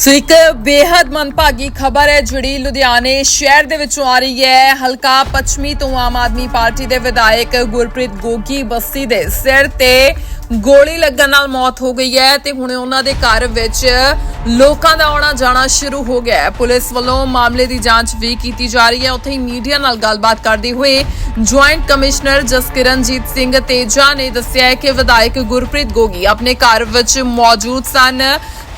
ਸੋ ਇੱਕ ਬੇहद ਮਨਭਾਗੀ ਖਬਰ ਹੈ, ਜਿਹੜੀ ਲੁਧਿਆਣੇ ਸ਼ਹਿਰ ਦੇ ਵਿੱਚੋਂ ਆ ਰਹੀ ਹੈ। ਹਲਕਾ ਪੱਛਮੀ ਤੋਂ ਆਮ ਆਦਮੀ ਪਾਰਟੀ ਦੇ ਵਿਧਾਇਕ ਗੁਰਪ੍ਰੀਤ ਗੋਗੀ ਬਸਤੀ ਦੇ ਸਿਰ ਤੇ ਗੋਲੀ ਲੱਗਣ ਨਾਲ ਮੌਤ ਹੋ ਗਈ ਹੈ ਤੇ ਹੁਣ ਉਹਨਾਂ ਦੇ ਘਰ ਵਿੱਚ ਲੋਕਾਂ ਦਾ ਆਉਣਾ ਜਾਣਾ ਸ਼ੁਰੂ ਹੋ ਗਿਆ ਹੈ। ਪੁਲਿਸ ਵੱਲੋਂ ਮਾਮਲੇ ਦੀ ਜਾਂਚ ਵੀ ਕੀਤੀ ਜਾ ਰਹੀ ਹੈ। ਉੱਥੇ ਹੀ ਮੀਡੀਆ ਨਾਲ ਗੱਲਬਾਤ ਕਰਦੇ ਹੋਏ ਜੁਆਇੰਟ ਕਮਿਸ਼ਨਰ ਜਸਕਿਰਨਜੀਤ ਸਿੰਘ ਤੇਜਾ ਨੇ ਦੱਸਿਆ ਹੈ ਕਿ ਵਿਧਾਇਕ ਗੁਰਪ੍ਰੀਤ ਗੋਗੀ ਆਪਣੇ ਘਰ ਵਿੱਚ ਮੌਜੂਦ ਸਨ।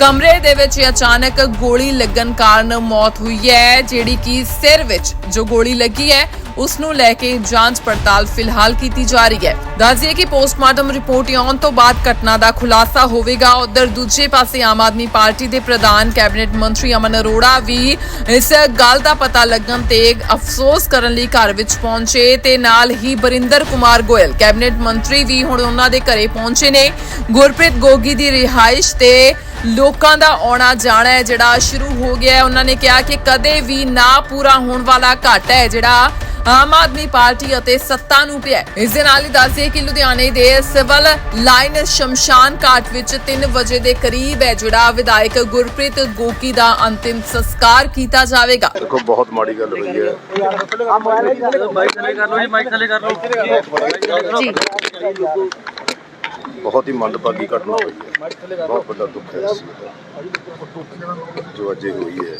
ਕਮਰੇ ਦੇ ਵਿੱਚ ਅਚਾਨਕ ਗੋਲੀ ਲੱਗਣ ਕਾਰਨ ਮੌਤ ਹੋਈ ਹੈ, ਜਿਹੜੀ ਕਿ ਸਿਰ ਵਿੱਚ ਜੋ ਗੋਲੀ ਲੱਗੀ ਹੈ ਉਸ ਨੂੰ ਲੈ ਕੇ ਜਾਂਚ ਪੜਤਾਲ ਫਿਲਹਾਲ ਕੀਤੀ ਜਾ ਰਹੀ ਹੈ। ਦੱਸਦੀਏ ਕਿ ਪੋਸਟਮਾਰਟਮ ਰਿਪੋਰਟ ਆਉਣ ਤੋਂ ਬਾਅਦ ਘਟਨਾ ਦਾ ਖੁਲਾਸਾ ਹੋਵੇਗਾ। ਉਧਰ ਦੂਜੇ ਪਾਸੇ ਆਮ ਆਦਮੀ ਪਾਰਟੀ ਦੇ ਪ੍ਰਧਾਨ, ਕੈਬਨਿਟ ਮੰਤਰੀ ਅਮਨ ਅਰੋੜਾ ਵੀ ਇਸ ਗੱਲ ਦਾ ਪਤਾ ਲੱਗਣ ਤੇ ਅਫਸੋਸ ਕਰਨ ਲਈ ਘਰ ਵਿੱਚ ਪਹੁੰਚੇ ਤੇ ਨਾਲ ਹੀ ਬਰਿੰਦਰ ਕੁਮਾਰ ਗੋਇਲ, ਕੈਬਨਿਟ ਮੰਤਰੀ ਵੀ ਹੁਣ ਉਹਨਾਂ ਦੇ ਘਰੇ ਪਹੁੰਚੇ ਨੇ। ਗੁਰਪ੍ਰੀਤ ਗੋਗੀ ਦੀ ਰਿਹਾਇਸ਼ ਤੇ ਲੋਕਾਂ ਦਾ ਆਉਣਾ ਜਾਣਾ ਹੈ, ਜਿਹੜਾ ਸ਼ੁਰੂ ਹੋ ਗਿਆ ਹੈ। ਉਹਨਾਂ ਨੇ ਕਿਹਾ ਕਿ ਕਦੇ ਵੀ ਨਾ ਪੂਰਾ ਹੋਣ ਵਾਲਾ ਘਾਟਾ ਹੈ, ਜਿਹੜਾ ਆਮ ਆਦਮੀ ਪਾਰਟੀ ਅਤੇ ਸੱਤਾ ਨੂੰ ਪਿਆ। ਇਸ ਦੇ ਨਾਲ ਹੀ ਦੱਸਦੇ ਕਿ ਲੁਧਿਆਣੇ ਦੇ ਸਿਵਲ ਲਾਈਨ ਸ਼ਮਸ਼ਾਨ ਘਾਟ ਵਿੱਚ 3 ਵਜੇ ਦੇ ਕਰੀਬ ਹੈ ਜਿਹੜਾ ਵਿਧਾਇਕ ਗੁਰਪ੍ਰੀਤ ਗੋਗੀ ਦਾ ਅੰਤਿਮ ਸੰਸਕਾਰ ਕੀਤਾ ਜਾਵੇਗਾ। ਦੇਖੋ ਬਹੁਤ ਮਾੜੀ ਗੱਲ ਹੋਈ ਹੈ। ਮਾਈਕ ਥੱਲੇ ਕਰ ਲਓ ਜੀ ਮਾਈਕ ਥੱਲੇ ਕਰ ਲਓ। ਜੀ। ਬਹੁਤ ਹੀ ਮੰਦਭਾਗੀ ਘਟਨਾ ਹੋਈ ਹੈ। ਬਹੁਤ ਵੱਡਾ ਦੁੱਖ ਹੈ ਇਸ ਦਾ। ਜੋ ਅੱਜ ਇਹ ਹੋਈ ਹੈ।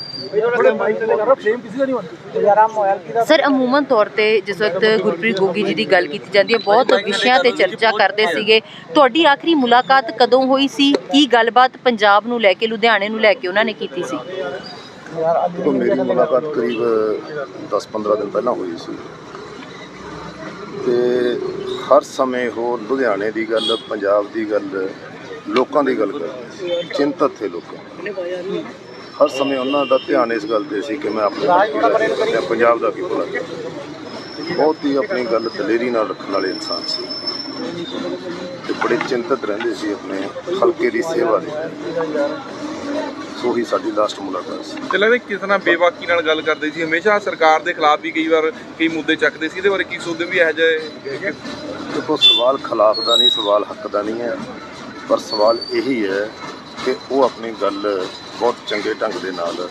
ਸਰ ਅਮੂਮਨ ਤੌਰ ਤੇ ਜਿਸ ਵਕਤ ਗੁਰਪ੍ਰੀਤ ਗੋਗੀ ਜੀ ਦੀ ਗੱਲ ਕੀਤੀ ਜਾਂਦੀ ਹੈ ਬਹੁਤ ਵਿਸ਼ਿਆਂ ਤੇ ਚਰਚਾ ਕਰਦੇ ਸੀਗੇ। ਤੁਹਾਡੀ ਆਖਰੀ ਮੁਲਾਕਾਤ ਕਦੋਂ ਹੋਈ ਸੀ? ਕੀ ਗੱਲਬਾਤ ਪੰਜਾਬ ਨੂੰ ਲੈ ਕੇ ਲੁਧਿਆਣੇ ਨੂੰ ਲੈ ਕੇ ਉਹਨਾਂ ਨੇ ਕੀਤੀ ਸੀ? ਮੇਰੀ ਮੁਲਾਕਾਤ ਕਰੀਬ 10-15 ਦਿਨ ਪਹਿਲਾਂ ਹੋਈ ਸੀ। ਹਰ ਸਮੇਂ ਉਹ ਲੁਧਿਆਣੇ ਦੀ ਗੱਲ, ਪੰਜਾਬ ਦੀ ਗੱਲ, ਲੋਕਾਂ ਦੀ ਗੱਲ ਕਰਦੇ ਸੀ। ਚਿੰਤਤ ਥੇ ਲੋਕ ਹਰ ਸਮੇਂ ਉਹਨਾਂ ਦਾ ਧਿਆਨ ਇਸ ਗੱਲ ਤੇ ਸੀ ਕਿ ਮੈਂ ਆਪਣੇ ਮੁਲਕ ਪੰਜਾਬ ਦਾ ਕੀ ਭਲਾ ਕਰਾਂ। ਬਹੁਤ ਹੀ ਆਪਣੀ ਗੱਲ ਦਲੇਰੀ ਨਾਲ ਰੱਖਣ ਵਾਲੇ ਇਨਸਾਨ ਸੀ ਤੇ ਬੜੇ ਚਿੰਤਤ ਰਹਿੰਦੇ ਸੀ ਆਪਣੇ ਹਲਕੇ ਦੀ ਸੇਵਾ ਲਈ ਸੋ ਹੀ ਸਾਡੀ ਲਾਸਟ ਮੁਲਾਕਾਤ ਸੀ। ਤੇ ਲੱਗਦਾ ਕਿਸ ਤਰ੍ਹਾਂ ਬੇਵਾਕੀ ਨਾਲ ਗੱਲ ਕਰਦੇ ਸੀ। ਹਮੇਸ਼ਾ ਸਰਕਾਰ ਦੇ ਖਿਲਾਫ ਵੀ ਕਈ ਵਾਰ ਕਈ ਮੁੱਦੇ ਚੱਕਦੇ ਸੀ। ਇਹਦੇ ਬਾਰੇ ਕੀ ਸੋਚਦੇ ਵੀ ਇਹੋ ਜਿਹੇ ਦੇਖੋ ਸਵਾਲ ਖਿਲਾਫ ਦਾ ਨਹੀਂ ਸਵਾਲ ਹੱਕ ਦਾ ਨਹੀਂ ਹੈ। ਪਰ ਸਵਾਲ ਇਹੀ ਹੈ ਕਿ ਉਹ ਆਪਣੀ ਗੱਲ ਬਹੁਤ ਚੰਗੇ ਢੰਗ ਦੇ ਨਾਲ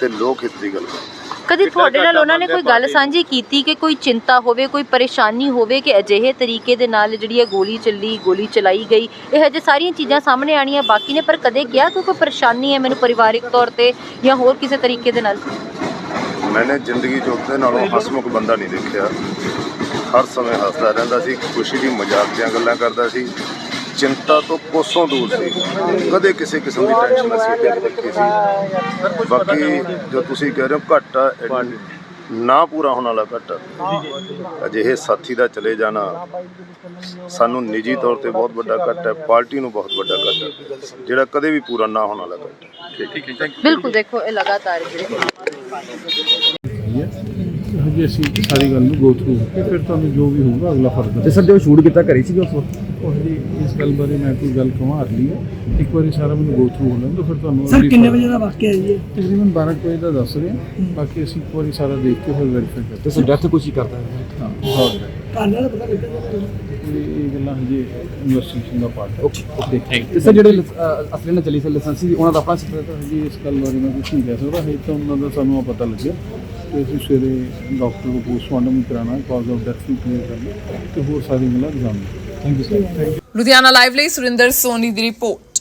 ਤੇ ਲੋਕ ਹਿੱਤ ਦੀ ਗੱਲ ਕਰਨ ਕਦੀ ਤੁਹਾਡੇ ਨਾਲ ਉਹਨਾਂ ਨੇ ਕੋਈ ਗੱਲ? ਸਾਂਝੀ ਕੀਤੀ ਕਿ ਕੋਈ ਚਿੰਤਾ ਹੋਵੇ ਕੋਈ ਪਰੇਸ਼ਾਨੀ ਹੋਵੇ ਕਿ ਅਜਿਹੇ ਤਰੀਕੇ ਦੇ ਨਾਲ ਜਿਹੜੀ ਇਹ ਗੋਲੀ ਚੱਲੀ ਗੋਲੀ ਚਲਾਈ ਗਈ ਇਹ ਹਜੇ ਸਾਰੀਆਂ ਚੀਜ਼ਾਂ ਸਾਹਮਣੇ ਆਣੀਆਂ ਬਾਕੀ ਨੇ ਪਰ ਕਦੇ ਕਿਹਾ ਕਿ ਕੋਈ ਪਰੇਸ਼ਾਨੀ ਹੈ ਮੈਨੂੰ ਪਰਿਵਾਰਿਕ ਤੌਰ ਤੇ ਜਾਂ ਹੋਰ ਕਿਸੇ ਤਰੀਕੇ ਦੇ ਨਾਲ? ਮੈंने ਜ਼ਿੰਦਗੀ 'ਚ ਉਹਦੇ ਨਾਲੋਂ ਹਸਮੁਖ ਬੰਦਾ ਨਹੀਂ ਦੇਖਿਆ। ਹਰ ਸਮੇਂ ਹੱਸਦਾ ਰਹਿੰਦਾ ਸੀ ਖੁਸ਼ੀ ਦੀ ਮਜ਼ਾਕ ਦੀਆਂ ਗੱਲਾਂ ਕਰਦਾ ਸੀ। ਚਿੰਤਾ ਤੋਂ ਕੋਸੋਂ ਦੂਰ ਸੀ। ਕਦੇ ਕਿਸੇ ਕਿਸਮ ਦੀ ਟੈਨਸ਼ਨ ਅਸੀਂ ਨਹੀਂ ਦੇਖੀ ਸੀ। ਬਾਕੀ ਜੋ ਤੁਸੀਂ ਕਹਿ ਰਹੇ ਹੋ ਘਾਟਾ ਨਾ ਪੂਰਾ ਹੋਣ ਵਾਲਾ ਘਾਟਾ। ਅਜਿਹੇ ਸਾਥੀ ਦਾ ਚਲੇ ਜਾਣਾ ਸਾਨੂੰ ਨਿੱਜੀ ਤੌਰ ਤੇ ਬਹੁਤ ਵੱਡਾ ਘਾਟਾ ਹੈ। ਪਾਰਟੀ ਨੂੰ ਬਹੁਤ ਵੱਡਾ ਘਾਟਾ ਹੈ। ਜਿਹੜਾ ਕਦੇ ਵੀ ਪੂਰਾ ਨਾ ਹੋਣ ਵਾਲਾ ਘਾਟਾ ਹੈ। ਬਿਲਕੁਲ ਦੇਖੋ, ਇਹ ਲਗਾਤਾਰ ਜਿਹੜੇ ਹਜੇ ਅਸੀਂ ਸਾਰੀ ਗੱਲ ਨੂੰ ਗੋ ਥਰੂ ਕੇ ਫਿਰ ਤੁਹਾਨੂੰ ਜੋ ਵੀ ਹੋਊਗਾ ਅਗਲਾ ਤੇ ਫਰਦਰ ਸਰ ਜੋ ਸ਼ੂਟ ਕੀਤਾ ਕਰੀ ਸੀ ਉਸ ਵਕਤ? ਉਹ ਹਜੇ ਇਸ ਗੱਲ ਬਾਰੇ ਮੈਂ ਕੋਈ ਗੱਲ ਕਹਾਂ ਲਈ ਹੈ। ਇੱਕ ਵਾਰੀ ਸਾਰਾ ਮੈਨੂੰ ਗੋ ਥਰੂ ਹੋ ਲੈਣ ਤਾਂ ਫਿਰ ਤੁਹਾਨੂੰ ਸਰ ਕਿੰਨੇ ਵਜੇ ਦਾ ਵਾਕਿਆ ਹੈ ਜੀ? ਇਹ? ਤਕਰੀਬਨ 12 ਕੁ ਵਜੇ ਦਾ ਦੱਸ ਰਹੇ। ਬਾਕੀ ਅਸੀਂ ਇੱਕ ਵਾਰੀ ਸਾਰਾ ਦੇਖ ਕੇ ਫਿਰ ਵੈਰੀਫਾਈ ਕਰਦੇ ਤੇ ਸਰ ਡੈਥ ਕੁਛ ਹੀ ਕਰਦਾ ਹੈ। ਹਾਂ ਹੈ। ਦਾ ਪਤਾ ਲੱਗਿਆ ਇਹ ਇਹ ਗੱਲਾਂ ਹਜੇ ਇਨਵੈਸਟੀਗੇਸ਼ਨ ਦਾ ਪਾਰਟ ਹੈ। ਓਕੇ ਤੇ ਸਰ ਜਿਹੜੇ ਅਸਲੀ ਨਾਲ ਚੱਲੀ ਸੀ ਲਾਇਸੈਂਸੀ ਉਹਨਾਂ ਦਾ ਆਪਣਾ ਸੀ ਤਾਂ ਹਜੇ ਇਸ ਗੱਲ ਬਾਰੇ ਮੈਂ ਕੁਝ ਨਹੀਂ ਕਹਿ ਸਕਦਾ। ਹਜੇ ਤਾਂ ਉਹਨਾਂ ਦਾ ਸਾਨੂੰ ਆ ਪਤਾ ਲੱਗਿਆ। ਕਿ ਅਸੀਂ ਸਵੇਰੇ ਡਾਕਟਰ ਨੂੰ ਪੋਸਟਮਾਰਟਮ ਵੀ ਕਾਜ਼ ਆਫ ਡੈਥ ਵੀ ਕਲੀਅਰ ਕਰਨਾ ਤੇ ਹੋਰ ਸਾਰੀ ਗੱਲਾਂ ਜਾਣਨੀ thank you sir Ludhiana live ਲਈ ਸੁਰਿੰਦਰ ਸੋਨੀ ਦੀ ਰਿਪੋਰਟ।